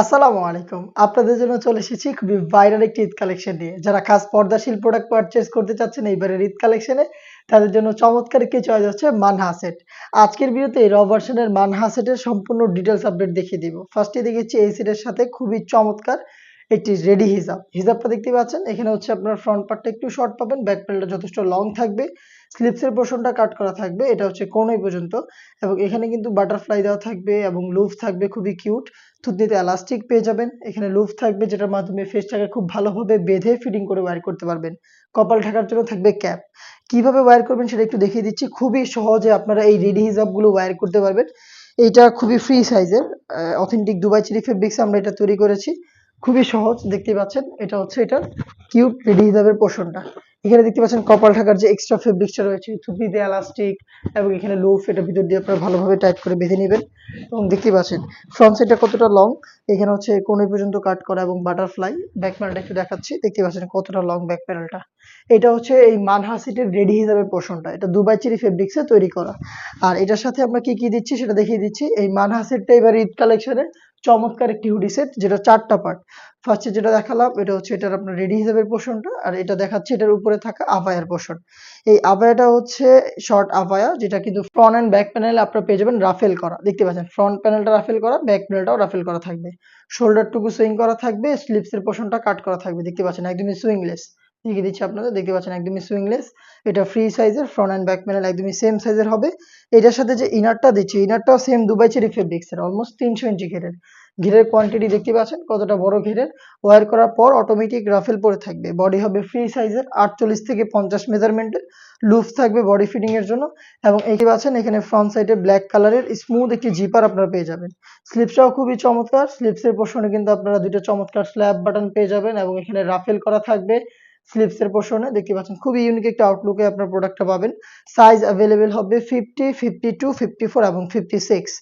আসসালামু আলাইকুম। আপনাদের জন্য চলে এসেছি খুবই ভাইরাল একটি ঈদ কালেকশন নিয়ে। যারা খাস পর্দাশীল প্রোডাক্ট পারচেস করতে চাচ্ছেন এইবারের ঈদ কালেকশনে তাদের জন্য চমৎকার কিছু চয়েস হচ্ছে মানহা সেট আজকের ভিডিওতে এই ভার্সনের মানহা সেটের সম্পূর্ণ ডিটেলস আপডেট দেখিয়ে দিব। ফার্স্টে দেখেছি এই সেটের সাথে খুবই চমৎকার একটি রেডি হিজাব। হিজাবটা দেখতে পাচ্ছেন? এখানে হচ্ছে আপনার ফ্রন্ট পার্টটা একটু শর্ট পাবেন ব্যাক প্যানেলটা যথেষ্ট লং থাকবে। স্লিপসের পোর্শনটা কাট করা থাকবে, এটা হচ্ছে কোনোই পর্যন্ত। এবং এখানে কিন্তু বাটারফ্লাই দেওয়া থাকবে এবং লুফ থাকবে, খুবই কিউট থুতনিতে এলাস্টিক পেয়ে যাবেন। এখানে লুফ থাকবে, যেটার মাধ্যমে ফেসটাকে খুব ভালোভাবে বেঁধে ফিটিং করে ওয়্যার করতে পারবেন। কপাল ঢাকার জন্য থাকবে ক্যাপ কীভাবে ওয়্যার করবেন সেটা একটু দেখিয়ে দিচ্ছি। খুবই সহজে আপনারা এই রেডি হিজাবগুলো ওয়্যার করতে পারবেন। এইটা খুবই ফ্রি সাইজের অথেন্টিক দুবাই চিলি ফেব্রিক্সে আমরা এটা তৈরি করেছি। খুবই সহজ দেখতে পাচ্ছেন। এটা হচ্ছে এটার কিউট রেডি হিজাবের পোর্শনটা এখানে দেখতে পাচ্ছেন কপাল ঢাকার যে এক্সট্রা ফেব্রিক্সটা রয়েছে থুতনিতে এলাস্টিক এবং এখানে লুফ এটা ভিতর দিয়ে আপনারা ভালোভাবে টাইট করে বেঁধে নেবেন। এবং দেখতে পাচ্ছেন ফ্রন্ট সাইডটা কতটা লং এখানে হচ্ছে কোন পর্যন্ত কাট করা এবং বাটারফ্লাই ব্যাক প্যানেলটা একটু দেখাচ্ছি দেখতে পাচ্ছেন কতটা লং ব্যাক প্যানেলটা এটা হচ্ছে এই মানহা সিটের রেডি হিসাবে পোর্শনটা এটা দুবাই চিরি ফেব্রিক্সে তৈরি করা। আর এটার সাথে আমরা কি কি দিচ্ছি সেটা দেখিয়ে দিচ্ছি। এই মানহা সেটটা এবার ঈদ কালেকশনে চমৎকার একটি হুডি সেট যেটা চারটা পার্ট ফার্স্টে যেটা দেখালাম, এটা হচ্ছে এটার আপনার রেডি হিসাবে পোর্শনটা আর এটা দেখাচ্ছে এটার উপরে থাকা আভায়ার পোর্শন এই আভায়াটা হচ্ছে শর্ট আভায়া, যেটা কিন্তু ফ্রন্ট অ্যান্ড ব্যাক প্যানেলে আপনারা পেয়ে যাবেন রাফেল করা। দেখতে পাচ্ছেন ফ্রন্ট প্যানেলটা রাফেল করা ব্যাক প্যানেলটাও রাফেল করা থাকবে। শোল্ডারটুকু সুইং করা থাকবে স্লিপসের পোর্শনটা কাট করা থাকবে। দেখতে পাচ্ছেন, একদমই সুইংলেস দেখিয়ে দিচ্ছি আপনাদের, দেখতে পাচ্ছেন একদমই সুইংলেস এটা ফ্রি সাইজের ফ্রন্ট অ্যান্ড ব্যাক প্যানেল একদমই সেম সাইজের হবে। এটার সাথে যে ইনারটা দিচ্ছি ইনারটাও সেম দুবাই চেরি ফেব্রিক্সের অলমোস্ট তিনশো ইঞ্চি ঘেরের। ঘিরের কোয়ান্টিটি দেখতে পাচ্ছেন, কতটা বড় ঘিরের। ওয়ার করার পর অটোমেটিক রাফেল পরে থাকবে। বডি হবে ফ্রি সাইজের আটচল্লিশ থেকে পঞ্চাশ মেজারমেন্টের লুফ থাকবে বডি ফিটিং এর জন্য। এবং এটি পাচ্ছেন, এখানে ফ্রন্ট সাইডে ব্ল্যাক কালারের স্মুথ একটি জিপার আপনারা পেয়ে যাবেন। স্লিপসটাও খুবই চমৎকার। স্লিপসের পোর্শনে কিন্তু আপনারা দুটো চমৎকার স্ল্যাব বাটন পেয়ে যাবেন এবং এখানে রাফেল করা থাকবে। স্লিপসের পোর্শনে দেখতে পাচ্ছেন, খুবই ইউনিক একটা আউটলুকে আপনার প্রোডাক্টটা পাবেন। সাইজ অ্যাভেলেবেল হবে fifty fifty two fifty four এবং ফিফটি সিক্স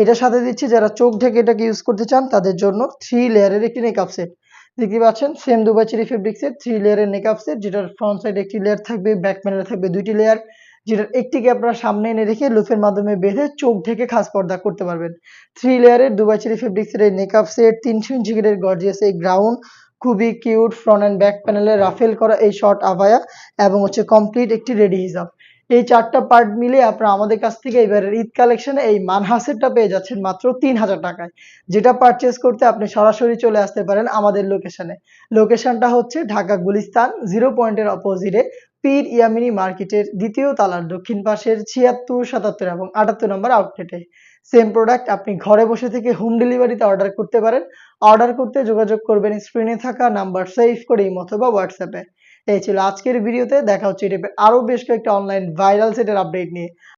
এটার সাথে দিচ্ছি, যারা চোখ ঢেকে এটাকে ইউজ করতে চান, তাদের জন্য থ্রি লেয়ারের একটি মেকআপ সেট দেখতে পাচ্ছেন সেম দুবাই চেরি ফেব্রিক্সের থ্রি লেয়ারের মেকআপ সেট যেটার ফ্রন্ট সাইড একটি লেয়ার থাকবে ব্যাক প্যানেলে থাকবে দুইটি লেয়ার যেটার একটিকে আপনারা সামনে এনে রেখে লুফের মাধ্যমে বেঁধে চোখ ঢেকে খাস পর্দা করতে পারবেন। থ্রি লেয়ারের দুবাই চেরি ফেব্রিক্সের এই মেকআপ সেট তিনশো ইঞ্চি গ্রেডের গর্জিয়াস এই গ্রাউন্ড খুবই কিউট ফ্রন্ট অ্যান্ড ব্যাক প্যানেলে রাফেল করা এই শর্ট আভায়া এবং হচ্ছে কমপ্লিট একটি রেডি হিজাব এই চারটা পার্ট মিলে আপনারা আমাদের কাছ থেকে এবারের ঈদ কালেকশনে এই মানহাসেরটা পেয়ে যাচ্ছেন মাত্র তিন হাজার টাকায়। যেটা পারচেস করতে আপনি সরাসরি চলে আসতে পারেন আমাদের লোকেশনে লোকেশনটা হচ্ছে ঢাকা গুলিস্তান জিরো পয়েন্টের অপোজিটে পীর ইয়ামিনী মার্কেটের দ্বিতীয় তালার দক্ষিণ পাশের ছিয়াত্তর, সাতাত্তর এবং আটাত্তর নম্বর আউটলেটে। সেম প্রোডাক্ট আপনি ঘরে বসে থেকে হোম ডেলিভারিতে অর্ডার করতে পারেন। অর্ডার করতে যোগাযোগ করবেন স্ক্রিনে থাকা নাম্বার সেভ করে ইম অথবা হোয়াটসঅ্যাপে এই ছিল আজকের ভিডিওতে দেখা হচ্ছে এটি আরও আরও বেশ কয়েকটা অনলাইন ভাইরাল সেটের আপডেট নিয়ে।